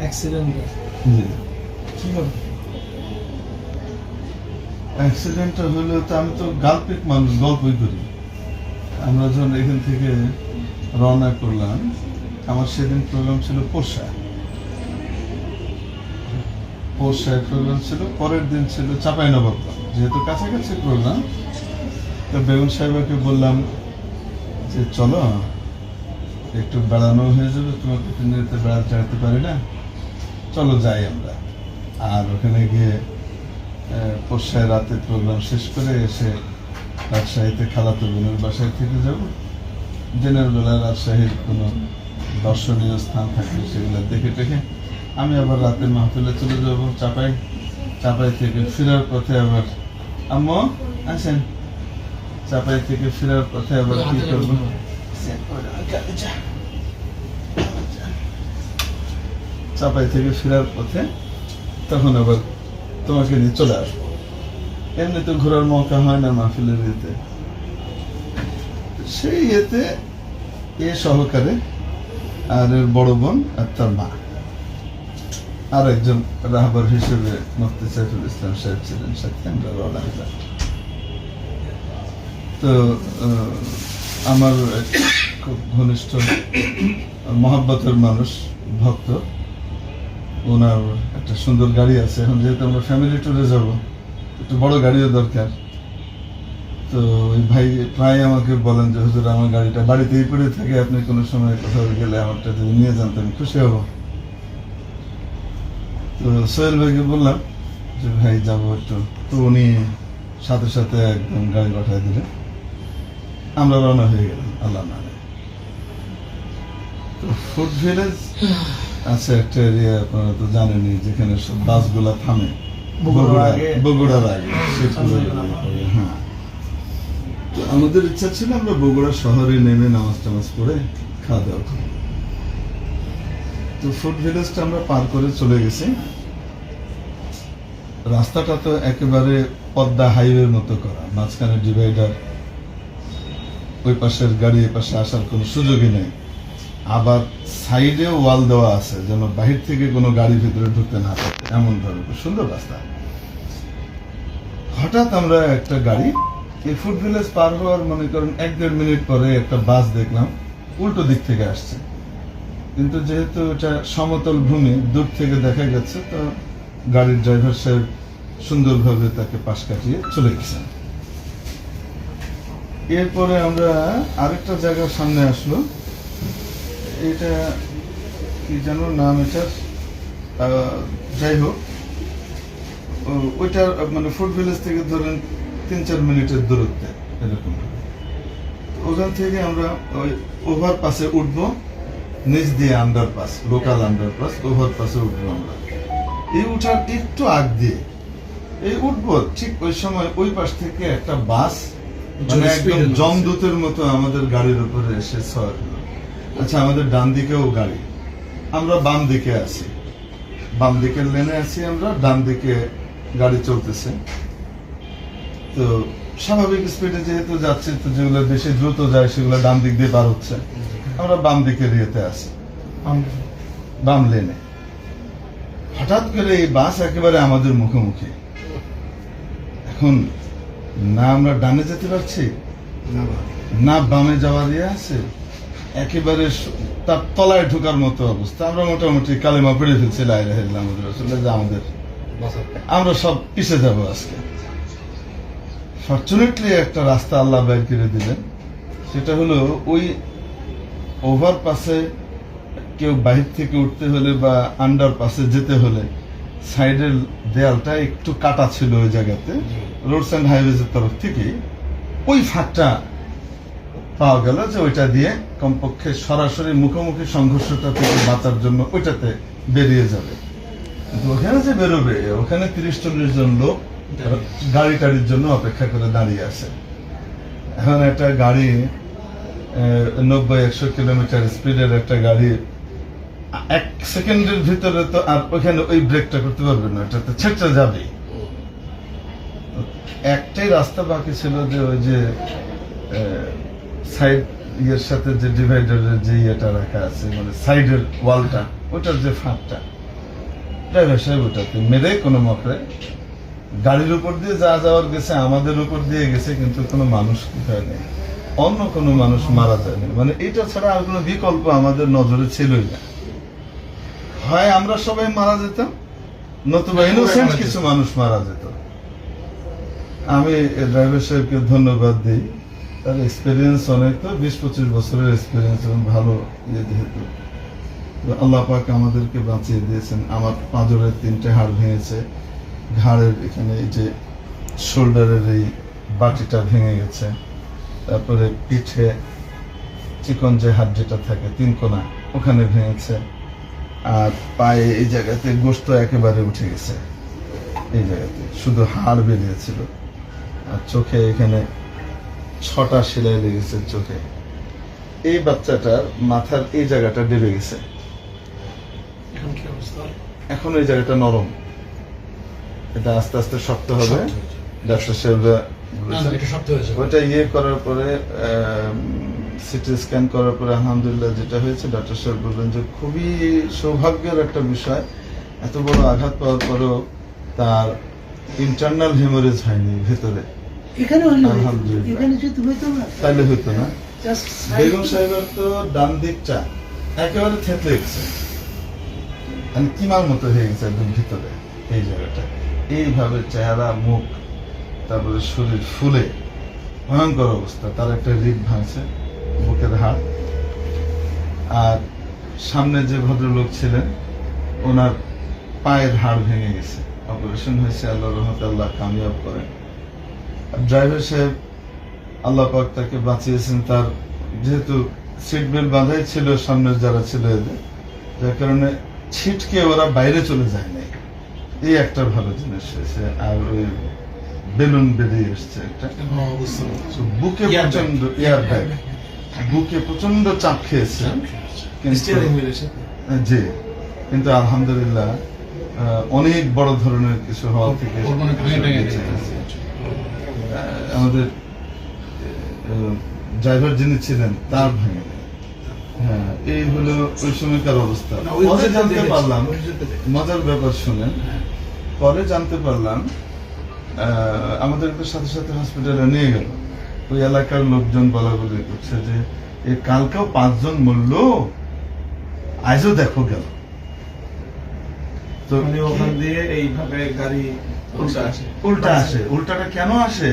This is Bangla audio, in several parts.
অ্যাক্সিডেন্ট জি। কীভাবে? অ্যাক্সিডেন্টটা হলো তো আমি তো গাল্পিক মানুষ গল্পই করি। আমরা যখন এখান থেকে রওনা করলাম আমার সেদিন প্রোগ্রাম ছিল পোষা পোষায় প্রোগ্রাম ছিল পরের দিন ছিল চাপাই নবাবগঞ্জ যেহেতু কাছাকাছি প্রোগ্রাম তো বেগুন সাহেবকে বললাম যে চলো একটু বেড়ানো হয়ে যাবে তোমাকে তিনদিতে বেড়াতে চাইতে পারি না। চলো যাই আমরা। আর ওখানে গিয়ে পোষায় রাতে প্রোগ্রাম শেষ করে এসে রাজশাহীতে খালাতো বোনের বাসায় থেকে যাব। দিনের বেলা রাজশাহীর কোনো দর্শনীয় স্থান থাকলে সেগুলো দেখে টেখে আমি আবার রাতে মাহফিলে চলে যাব চাপাই। চাপাই থেকে ফেরার পথে আবার আম্মু, আসেন। চাপাই থেকে ফেরার পথে আবার কি করব? চাপাই থেকে ফেরার পথে তখন আবার তোমাকে নিয়ে চলে আসব। এমনি তো ঘোরার মৌকা হয় না মাহফিলের ইয়েতে। সেই ইয়েতে এ সহকারে আর এর বড় বোন আর তার মা। আর একজন রাহবার হিসেবে মুফতি সাইফুল ইসলাম সাহেব ছিলেন, সাথে আমরা রওনা দিলাম। তো আমার খুব ঘনিষ্ঠ মহাব্বতের মানুষ, ভক্ত। ওনার একটা সুন্দর গাড়ি আছে। এখন যেহেতু আমরা ফ্যামিলি ট্যুরে যাব, একটু বড় গাড়িও দরকার। তো ওই ভাই প্রায় আমাকে বলেন যে, হুজুর, আমার গাড়িটা বাড়িতেই পড়ে থাকে, আপনি কোনো সময় কোথাও গেলে আমারটা যদি নিয়ে যান তো আমি খুশি হব। তো সোহেল ভাইকে বললাম যে, ভাই, যাব একটু। তো উনি সাথে সাথে একদম গাড়ি পাঠায় দিলেন আমরা রওনা হয়ে গেলাম আল্লাহ না তো ফুড ভিলেজ আছে একটা এরিয়া আপনারা তো জানেনই যেখানে সব বাসগুলা থামে। বগুড়ার আগে। হ্যাঁ। তো আমাদের ইচ্ছা ছিল আমরা বগুড়া শহরে নেমে নামাজ টামাজ করে খাওয়া দাওয়া করব তো ফুড ভিলেজটা আমরা পার করে চলে গেছি। রাস্তাটা তো একেবারে পদ্মা হাইওয়ের মতো করা মাঝখানে ডিভাইডার। ওই পাশের গাড়ি এই পাশে আসার কোনো সুযোগই নেই। আবার সাইডে ওয়াল দেওয়া আছে, যেন বাহির থেকে কোনো গাড়ি ভিতরে ঢুকতে না পারে। এমন ধরনের সুন্দর রাস্তা। হঠাৎ আমরা একটা গাড়ি, এই ফুড ভিলেজ পার হওয়ার মনে করেন এক দেড় মিনিট পরে একটা বাস দেখলাম, উল্টো দিক থেকে আসছে। কিন্তু যেহেতু এটা সমতল ভূমি, দূর থেকে দেখা গেছে, তো গাড়ির ড্রাইভার সাহেব সুন্দরভাবে তাকে পাশ কাটিয়ে চলে গেছেন। এরপরে আমরা আরেকটা জায়গার সামনে আসলো। এটা কি যেন নাম আহ, যাই হোক। ও- ওইটার মানে ফুড ভিলেজ থেকে ধরেন তিন চার মিনিটের দূরত্বে এরকম। ওখান থেকে আমরা ওই ওভার পাসে উঠবো নিচ দিয়ে underpass local underpass over পাসে উঠবো আমরা। এই উঠার একটু আগ দিয়ে এই উঠবো ঠিক ওই সময় ওই পাশ থেকে একটা বাস মানে একদম জমদূতের মতো আমাদের গাড়ির উপরে এসে হলো আচ্ছা আমাদের ডান দিকেও গাড়ি। আমরা বাম দিকে আছি। বাম দিকের লেনে আছি আমরা ডান দিকে গাড়ি চলতেছে। তো স্বাভাবিক স্পিডে যেহেতু যাচ্ছে তো যেগুলো বেশি দ্রুত যায় সেগুলো ডান দিক দিয়ে পার হচ্ছে। আমরা বাম দিকের ইয়েতে আছি। বাম লেনে। হঠাৎ করে এই বাস একেবারে আমাদের মুখোমুখি। এখন না আমরা ডানে যেতে পারছি? না বামে। যাওয়া দিয়ে আছে? একেবারে তার তলায় ঢোকার মতো অবস্থা। আমরা মোটামুটি কালেমা পেড়ে ফেলছি লাইরে আমাদের আসলে যে আমাদের আমরা সব পিছে যাব আজকে। ফর্চুনেটলি একটা রাস্তা আল্লাহ বের করে দিলেন। সেটা হলো ওই ওভার পাসে কেউ বাহির থেকে উঠতে হলে বা আন্ডার পাসে যেতে হলে সাইডের দেয়ালটা একটু কাটা ছিল ওই জায়গাতে। রোডস অ্যান্ড হাইওয়েজের তরফ থেকে ওই ফাঁকটা পাওয়া গেল যে ওইটা দিয়ে কমপক্ষে সরাসরি মুখোমুখি সংঘর্ষটা থেকে বাঁচার জন্য ওইটাতে বেরিয়ে যাবে। কিন্তু ওখানে যে বেরোবে, ওখানে তিরিশ চল্লিশ জন লোক গাড়ি টাড়ির জন্য অপেক্ষা করে দাঁড়িয়ে আছে। এখন একটা গাড়ি নব্বই একশো কিলোমিটার স্পিডের একটা গাড়ি, এক সেকেন্ডের ভিতরে তো আর ওখানে ওই ব্রেকটা করতে পারবে না এটা তো ছেটে যাবে একটাই রাস্তা বাকি ছিল যে ওই যে সাইড ইয়ের সাথে যে ডিভাইডারের যে ইয়েটা রাখা আছে মানে সাইডের ওয়ালটা ওটার যে ফাঁকটা ড্রাইভার সাহেব ওটাতে মেরে কোনো মকরে গাড়ির উপর দিয়ে যা যাওয়ার গেছে আমাদের উপর দিয়ে গেছে কিন্তু কোনো মানুষ কি হয়নি অন্য কোনো মানুষ মারা যায়নি মানে এটা ছাড়া আর কোনো বিকল্প আমাদের নজরে ছিলই না। হয় আমরা সবাই মারা যেতাম নতুবা ইনোসেন্ট কিছু মানুষ মারা যেত। আমি ড্রাইভার সাহেবকে ধন্যবাদ দিই। তার এক্সপিরিয়েন্স অনেক তো, বিশ পঁচিশ বছরের এক্সপিরিয়েন্স এবং ভালো ইয়ে যেহেতু। আল্লাহ পাক আমাদেরকে বাঁচিয়ে দিয়েছেন। আমার পাঁজরের তিনটে হাড় ভেঙেছে। ঘাড়ের এখানে এই যে শোল্ডারের এই বাটিটা ভেঙে গেছে। তারপরে পিঠে চিকন যে হাড় যেটা থাকে, তিন কোনা, ওখানে ভেঙেছে। আর পায়ে এই জায়গাতে গোস্ত একেবারে উঠে গেছে। এই জায়গাতে। শুধু হাড় বেরিয়েছিল। আর চোখে এখানে ছটা সেলাই লেগেছে চোখে। এই বাচ্চাটার মাথার এই জায়গাটা ডেবে গেছে। এখন এই জায়গাটা নরম। এটা আস্তে আস্তে শক্ত হবে। ডাক্তার হয়েছে। ওটা ইয়ে করার পরে সিটি স্ক্যান করার পরে আলহামদুলিল্লাহ যেটা হয়েছে ডাক্তার সাহেব বললেন যে খুবই সৌভাগ্যের একটা বিষয়। এত বড় আঘাত পাওয়ার পরেও তার ইন্টারনাল হেমোরেজ হয়নি ভেতরে। এখানে হলো। এখানে যদি হইতো না তাইলে হইতো না। বেগম সাহেবের তো ডান দিকটা একেবারে থেতলে গেছে। মানে কিমার মতো হয়ে গেছে একদম ভিতরে এই জায়গাটা। এইভাবে চেহারা মুখ তারপরে শরীর ফুলে ভয়ঙ্কর অবস্থা। তার একটা রিপ ভাঙছে বুকের হাড়। আর সামনে যে ভদ্রলোক ছিলেন ওনার পায়ের হাড় ভেঙে গেছে। অপারেশন হয়েছে আল্লাহ রহমত আল্লাহ কামিয়াব করেন। ড্রাইভার সাহেব আল্লাহ পাক তাকে বাঁচিয়েছেন তার যেহেতু সিট বেল্ট বাঁধাই ছিল সামনের যারা ছিল এদের যার কারণে ছিটকে ওরা বাইরে চলে যায় নাই। এই একটা ভালো জিনিস হয়েছে আর ওই বেলুন বেরিয়ে এসছে একটা। বুঝতে বুকে প্রচণ্ড এয়ার ব্যাগ বুকে প্রচণ্ড চাপ খেয়েছে। হুইল জি। কিন্তু আলহামদুলিল্লাহ অনেক বড় ধরনের কিছু হওয়া থেকে ওর মানে ভেঙে ভেঙে বেঁচে গেছে। গেছে। আহ, আমাদের ড্রাইভার যিনি ছিলেন তার ভেঙে। হ্যাঁ এই হলো ওই সময়কার অবস্থা। পরে জানতে পারলাম। মজার ব্যাপার শুনেন। পরে জানতে পারলাম আমাদেরকে সাথে সাথে হসপিটালে নিয়ে গেল। ওই এলাকার লোকজন বলা বলি করছে যে এ কালকেও পাঁচজন মরল? আজও দেখো গেল। তো মানে ওখান দিয়ে এইভাবে গাড়ি উল্টা আসে। উল্টা আসে। উল্টাটা কেন আসে?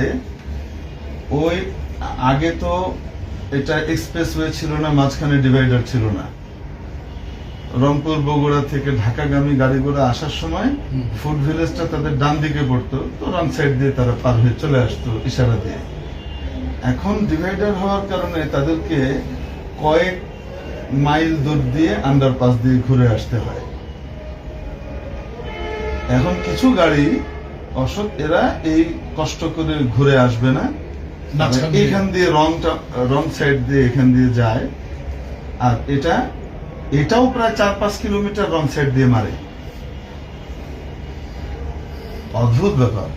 ওই আগে তো এটা এক্সপ্রেসওয়ে ছিল না মাঝখানে ডিভাইডার ছিল না রংপুর বগুড়া থেকে ঢাকাগামী গাড়িগুলো আসার সময়। ফুড ভিলেজটা তাদের ডান দিকে পড়তো তো রং সাইড দিয়ে তারা পার হয়ে চলে আসতো ইশারা দিয়ে এখন ডিভাইডার হওয়ার কারণে তাদেরকে কয়েক মাইল দূর দিয়ে আন্ডারপাস দিয়ে ঘুরে আসতে হয় এখন কিছু গাড়ি অসৎ এরা এই কষ্ট করে ঘুরে আসবে না। এখান দিয়ে রংটা রং সাইড দিয়ে এখান দিয়ে যায়। আর এটা এটাও প্রায় চার পাঁচ কিলোমিটার রং সাইড দিয়ে মারে। অদ্ভুত ব্যাপার।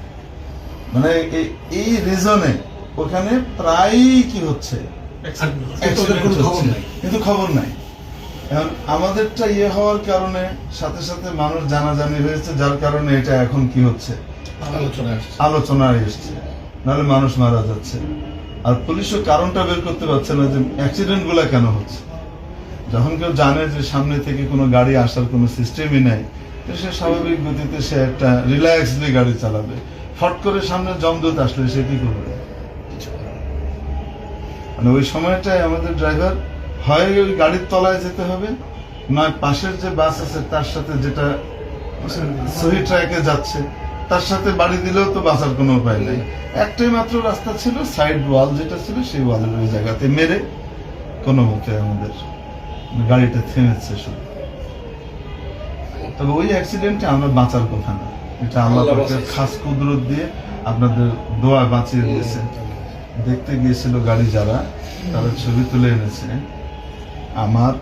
মানে এই- রিজনে ওখানে প্রায়ই কি হচ্ছে? কিন্তু খবর নাই। এখন আমাদেরটা ইয়ে হওয়ার কারণে সাথে সাথে মানুষ জানাজানি হয়েছে যার কারণে এটা এখন কি হচ্ছে? আলোচনায় এসছে নাহলে মানুষ মারা যাচ্ছে। আর পুলিশও কারণটা বের করতে পারছে না যে অ্যাক্সিডেন্টগুলা কেন হচ্ছে। যখন কেউ জানে যে সামনে থেকে কোনো গাড়ি আসার কোনো সিস্টেমই নাই, তো সে স্বাভাবিক গতিতে সে একটা রিল্যাক্সলি গাড়ি চালাবে। ফট করে সামনে জমদূত আসলে সে কি করবে। মানে ওই সময়টায় আমাদের ড্রাইভার হয় ওই গাড়ির তলায় যেতে হবে, নয় পাশের যে বাস আছে তার সাথে যেটা সহি ট্র্যাকে যাচ্ছে তার সাথে বাড়ি দিলেও তো বাঁচার কোনো উপায় নেই। একটাই মাত্র রাস্তা ছিল সাইড ওয়াল যেটা ছিল সেই ওয়ালের ওই জায়গাতে মেরে কোনো মতে আমাদের গাড়িটা থেমেছে শুধু তবে ওই অ্যাক্সিডেন্টে আমরা বাঁচার কথা না। এটা আল্লাহ পাকের খাস কুদরত দিয়ে আপনাদের দোয়া বাঁচিয়ে দিয়েছে। দেখতে গিয়েছিল গাড়ি যারা তারা ছবি তুলে এনেছে। আমার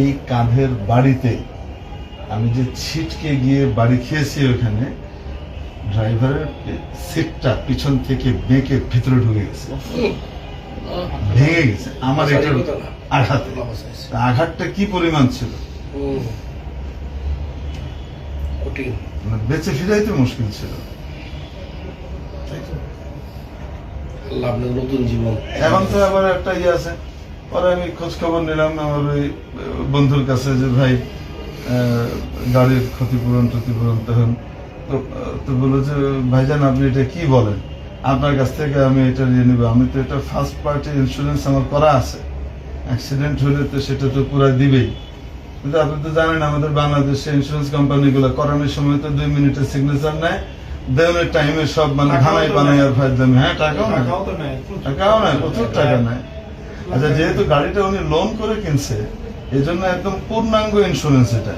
এই কাঁধের বাড়িতে আমি যে ছিটকে গিয়ে বাড়ি খেয়েছি ওখানে ড্রাইভারের সিটটা পিছন থেকে বেঁকে ভিতরে ঢুকে গেছে। ভেঙে গেছে। আমার এটার আঘাতে। আঘাতটা কি পরিমাণ ছিল? মানে বেঁচে মুশকিল ছিল। নতুন জীবন। এখন তো আবার একটা ইয়ে আছে। পরে আমি খোঁজ খবর নিলাম আমার ওই বন্ধুর কাছে যে ভাই গাড়ির ক্ষতিপূরণ টতিপূরণ তখন তো তো বলল যে ভাইজান আপনি এটা কি বলেন? আপনার কাছ থেকে আমি এটা নিয়ে নেব। আমি তো এটা ফার্স্ট পার্টি ইন্স্যুরেন্স আমার করা আছে। অ্যাক্সিডেন্ট হলে তো সেটা তো পুরো দিবেই। কিন্তু আপনি তো জানেন আমাদের বাংলাদেশে ইন্স্যুরেন্স কোম্পানিগুলো করানোর সময় তো দুই মিনিটের সিগনেচার নেয়। দেওয়ার টাইমে সব মানে তো বানাই আর ফাইল দামি। হ্যাঁ টাকাও না টাকাও নেয় প্রচুর। নাই প্রচুর টাকা নাই আচ্ছা যেহেতু গাড়িটা উনি লোন করে কিনছে এই জন্য একদম পূর্ণাঙ্গ ইন্স্যুরেন্স এটা।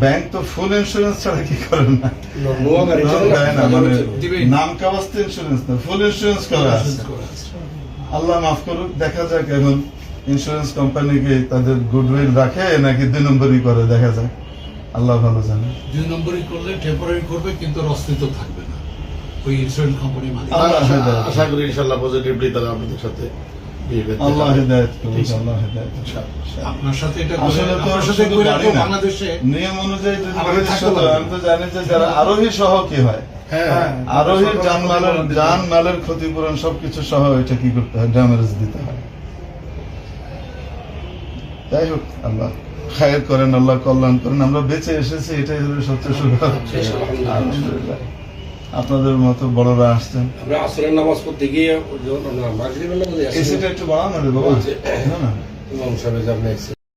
ব্যাংক তো ফুল ইন্স্যুরেন্স ছাড়া কি করে না? মানে। নাম কাগজতে ইন্স্যুরেন্স না ফুল ইন্স্যুরেন্স করা। আল্লাহ মাফ করুক দেখা যাক এখন ইন্স্যুরেন্স কোম্পানিকে তাদের গুডউইল রাখে নাকি দুই নম্বরই করে দেখা যাক। আল্লাহ ভালো জানে। দুই নম্বরই করলে টেম্পোরারি করবে কিন্তু অস্তিত্ব থাকবে না। ওই ইন্স্যুরেন্স কোম্পানি মালিক। আশা- করি ইনশাল্লাহ পজিটিভলি তারা আপনাদের সাথে আল্লাহ হেদায়ত করুক আল্লাহ হেদায়ত আপনার সাথে এটা আসলে তো সাথে করে গাড়ি তো না। বাংলাদেশে নিয়ম অনুযায়ী যদি আরোহী বলি থাকতে শুধু, পারবে। আমি তো জানি যে যারা আরোহী সহ কি হয়? হ্যাঁ হ্যাঁ। আরোহীর সকল জানমালের ক্ষতিপূরণ দিতে জান মালের ক্ষতিপূরণ সবকিছু সহ এটা কি করতে হয়? ড্যামেজ দিতে হয়। যাই হোক আল্লাহ খায়ের করেন আল্লাহ কল্যাণ করেন। আমরা বেঁচে এসেছি এটাই হলো সবচেয়ে সুখ আলহামদুলিল্লাহ। আপনাদের মতো বড়রা আসছেন। আমরা আসরের নামাজ পড়তে গিয়ে মাগরিবের নামাজে এসিটা একটু বাড়ানো বাবা। না না ইমাম সাহেব আপনি